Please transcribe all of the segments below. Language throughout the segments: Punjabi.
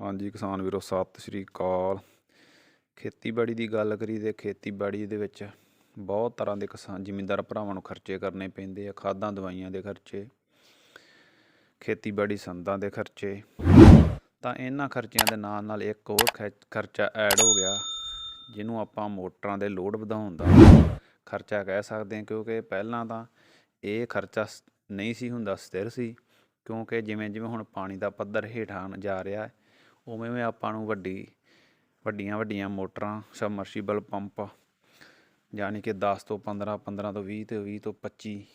ਹਾਂਜੀ, ਕਿਸਾਨ ਵੀਰੋ, ਸਤਿ ਸ਼੍ਰੀ ਅਕਾਲ। ਖੇਤੀਬਾੜੀ ਦੀ ਗੱਲ ਕਰੀ ਤੇ ਖੇਤੀਬਾੜੀ ਦੇ ਵਿੱਚ ਬਹੁਤ ਤਰ੍ਹਾਂ ਦੇ ਕਿਸਾਨ ਜ਼ਿਮੀਂਦਾਰ ਭਰਾਵਾਂ ਨੂੰ ਖਰਚੇ ਕਰਨੇ ਪੈਂਦੇ ਆ, ਖਾਦਾਂ, ਦਵਾਈਆਂ ਦੇ ਖਰਚੇ, ਖੇਤੀਬਾੜੀ ਸੰਦਾਂ ਦੇ ਖਰਚੇ। ਤਾਂ ਇਹਨਾਂ ਖਰਚਿਆਂ ਦੇ ਨਾਲ ਨਾਲ ਇੱਕ ਹੋਰ ਖੈ- ਖਰਚਾ ਐਡ ਹੋ ਗਿਆ, ਜਿਹਨੂੰ ਆਪਾਂ ਮੋਟਰਾਂ ਦੇ ਲੋਡ ਵਧਾਉਣ ਦਾ ਖਰਚਾ ਕਹਿ ਸਕਦੇ ਹਾਂ, ਕਿਉਂਕਿ ਪਹਿਲਾਂ ਤਾਂ ਇਹ ਖਰਚਾ ਸ- ਨਹੀਂ ਸੀ ਹੁੰਦਾ, ਸਥਿਰ ਸੀ, ਕਿਉਂਕਿ ਜਿਵੇਂ ਜਿਵੇਂ ਹੁਣ ਪਾਣੀ ਦਾ ਪੱਧਰ ਹੇਠਾਂ ਜਾ ਰਿਹਾ ਹੈ ਉਵੇਂ ਉਵੇਂ ਆਪਾਂ ਨੂੰ ਵੱਡੀ, ਵੱਡੀਆਂ ਵੱਡੀਆਂ ਮੋਟਰਾਂ, ਸਬਮਰਸੀਬਲ ਪੰਪ, ਯਾਨੀ ਕਿ 10 ਤੋਂ 15 15 ਤੋਂ 20 ਤੇ 20 ਤੋਂ 25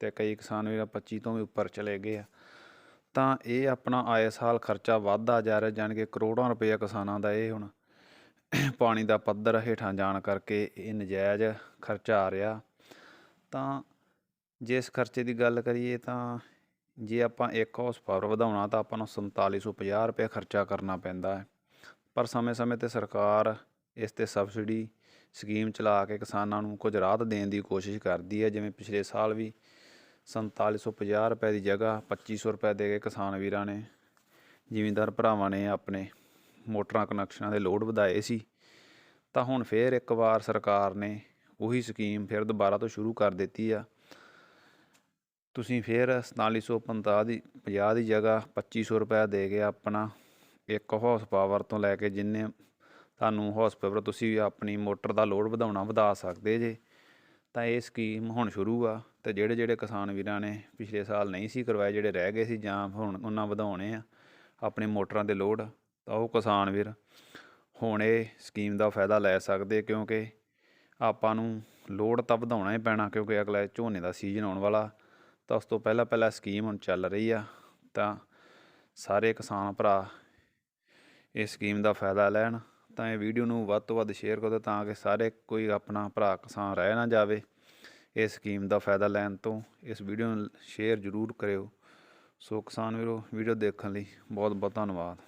ਤੇ ਕਈ ਕਿਸਾਨ ਵੀਰ 25 ਤੋਂ ਵੀ ਉੱਪਰ ਚਲੇ ਗਏ ਆ। ਤਾਂ ਇਹ ਆਪਣਾ ਆਏ ਸਾਲ ਖਰਚਾ ਵੱਧਦਾ ਜਾ ਰਿਹਾ, ਜਾਣੀ ਕਿ ਕਰੋੜਾਂ ਰੁਪਏ ਕਿਸਾਨਾਂ ਦਾ ਇਹ ਹੁਣ ਪਾਣੀ ਦਾ ਪੱਧਰ ਹੇਠਾਂ ਜਾਣ ਕਰਕੇ ਇਹ ਨਜਾਇਜ਼ ਖਰਚਾ ਆ ਰਿਹਾ। ਤਾਂ ਜਿਸ ਖਰਚੇ ਦੀ ਗੱਲ ਕਰੀਏ ਤਾਂ ਜੇ ਆਪਾਂ ਇੱਕ ਹਾਰਸ ਪਾਵਰ ਵਧਾਉਣਾ ਤਾਂ ਆਪਾਂ ਨੂੰ 4750 ਰੁਪਏ ਖਰਚਾ ਕਰਨਾ ਪੈਂਦਾ ਹੈ। ਪਰ ਸਮੇਂ-ਸਮੇਂ ਤੇ ਸਰਕਾਰ ਇਸ ਤੇ ਸਬਸਿਡੀ ਸਕੀਮ ਚਲਾ ਕੇ ਕਿਸਾਨਾਂ ਨੂੰ ਕੁਝ ਰਾਹਤ ਦੇਣ ਦੀ ਕੋਸ਼ਿਸ਼ ਕਰਦੀ ਹੈ। ਜਿਵੇਂ ਪਿਛਲੇ ਸਾਲ ਵੀ 4750 ਰੁਪਏ ਦੀ ਜਗ੍ਹਾ 2500 ਰੁਪਏ ਦੇ ਕੇ ਕਿਸਾਨ ਵੀਰਾਂ ਨੇ, ਜ਼ਿਮੀਂਦਾਰ ਭਰਾਵਾਂ ਨੇ ਆਪਣੇ ਮੋਟਰਾਂ ਕਨੈਕਸ਼ਨਾਂ ਦੇ ਲੋਡ ਵਧਾਏ ਸੀ। ਤਾਂ ਹੁਣ ਫੇਰ ਇੱਕ ਵਾਰ ਸਰਕਾਰ ਨੇ ਉਹੀ ਸਕੀਮ ਫਿਰ ਦੁਬਾਰਾ ਤੋਂ ਸ਼ੁਰੂ ਕਰ ਦਿੱਤੀ ਆ। ਤੁਸੀਂ ਫਿਰ 4750 ਦੀ 50 ਦੀ ਜਗ੍ਹਾ 2500 ਰੁਪਏ ਦੇ ਕੇ ਆਪਣਾ ਇੱਕ ਹਾਰਸ ਪਾਵਰ ਤੋਂ ਲੈ ਕੇ ਜਿੰਨੇ ਤੁਹਾਨੂੰ ਹਾਰਸ ਪਾਵਰ ਤੁਸੀਂ ਆਪਣੀ ਮੋਟਰ ਦਾ ਲੋਡ ਵਧਾਉਣਾ ਵਧਾ ਸਕਦੇ ਜੇ, ਤਾਂ ਇਹ ਸਕੀਮ ਹੁਣ ਸ਼ੁਰੂ ਆ ਤੇ ਜਿਹੜੇ ਜਿਹੜੇ ਕਿਸਾਨ ਵੀਰਾਂ ਨੇ ਪਿਛਲੇ ਸਾਲ ਨਹੀਂ ਸੀ ਕਰਵਾਏ, ਜਿਹੜੇ ਰਹਿ ਗਏ ਸੀ ਜਾਂ ਹੁਣ ਉਹਨਾਂ ਵਧਾਉਣੇ ਆ ਆਪਣੇ ਮੋਟਰਾਂ ਦੇ ਲੋਡ ਤਾਂ ਉਹ ਕਿਸਾਨ ਵੀਰ ਹੁਣ ਇਹ ਸਕੀਮ ਦਾ ਫਾਇਦਾ ਲੈ ਸਕਦੇ ਕਿਉਂਕਿ ਆਪਾਂ ਨੂੰ ਲੋਡ ਤਾਂ ਵਧਾਉਣਾ ਹੀ ਪੈਣਾ ਕਿਉਂਕਿ ਅਗਲਾ ਝੋਨੇ ਦਾ ਸੀਜ਼ਨ ਆਉਣ ਵਾਲਾ ਤਾਂ ਉਸ ਤੋਂ ਪਹਿਲਾਂ ਪਹਿਲਾਂ ਸਕੀਮ ਹੁਣ ਚੱਲ ਰਹੀ ਆ, ਤਾਂ ਸਾਰੇ ਕਿਸਾਨ ਭਰਾ ਇਸ ਸਕੀਮ ਦਾ ਫਾਇਦਾ ਲੈਣ, ਤਾਂ ਇਹ ਵੀਡੀਓ ਨੂੰ ਵੱਧ ਤੋਂ ਵੱਧ ਸ਼ੇਅਰ ਕਰੋ ਤਾਂ ਕਿ ਸਾਰੇ ਕੋਈ ਆਪਣਾ ਭਰਾ ਕਿਸਾਨ ਰਹਿ ਨਾ ਜਾਵੇ ਇਸ ਸਕੀਮ ਦਾ ਫਾਇਦਾ ਲੈਣ ਤੋਂ। ਇਸ ਵੀਡੀਓ ਨੂੰ ਸ਼ੇਅਰ ਜ਼ਰੂਰ ਕਰਿਓ। ਸੋ ਕਿਸਾਨ ਵੀਰੋ, ਵੀਡੀਓ ਦੇਖਣ ਲਈ ਬਹੁਤ ਬਹੁਤ ਧੰਨਵਾਦ।